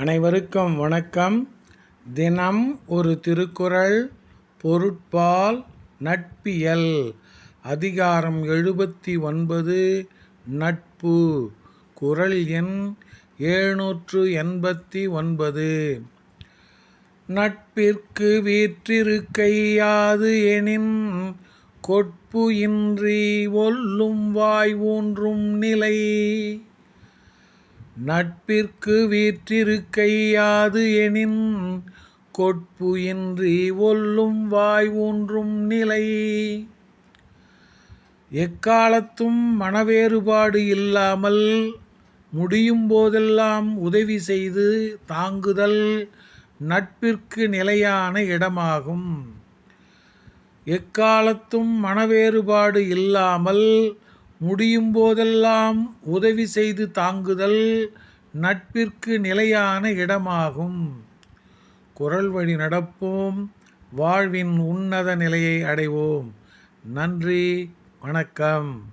அனைவருக்கும் வணக்கம். தினம் ஒரு திருக்குறள் பொருட்பால் நட்பியல். அதிகாரம் எழுபத்தி ஒன்பது நட்பு. குறள் எண் எழுநூற்று எண்பத்தி ஒன்பது நட்பிற்கு வீற்றிருக்கையாது எனின் கொட்பு இன்றி ஒல்லும் வாய் ஊன்றும் நிலை. நட்பிற்கு வீற்றிருக்கையாது எனின் கொட்பு இன்றி ஒல்லும் வாய் ஊன்றும் நிலை. எக்காலத்தும் மனவேறுபாடு இல்லாமல் முடியும் போதெல்லாம் உதவி செய்து தாங்குதல் நட்பிற்கு நிலையான இடமாகும். எக்காலத்தும் மனவேறுபாடு இல்லாமல் முடியும் போதெல்லாம் உதவி செய்து தாங்குதல் நட்பிற்கு நிலையான இடமாகும். குரல் வழி நடப்போம் வாழ்வின் உன்னத நிலையை அடைவோம். நன்றி வணக்கம்.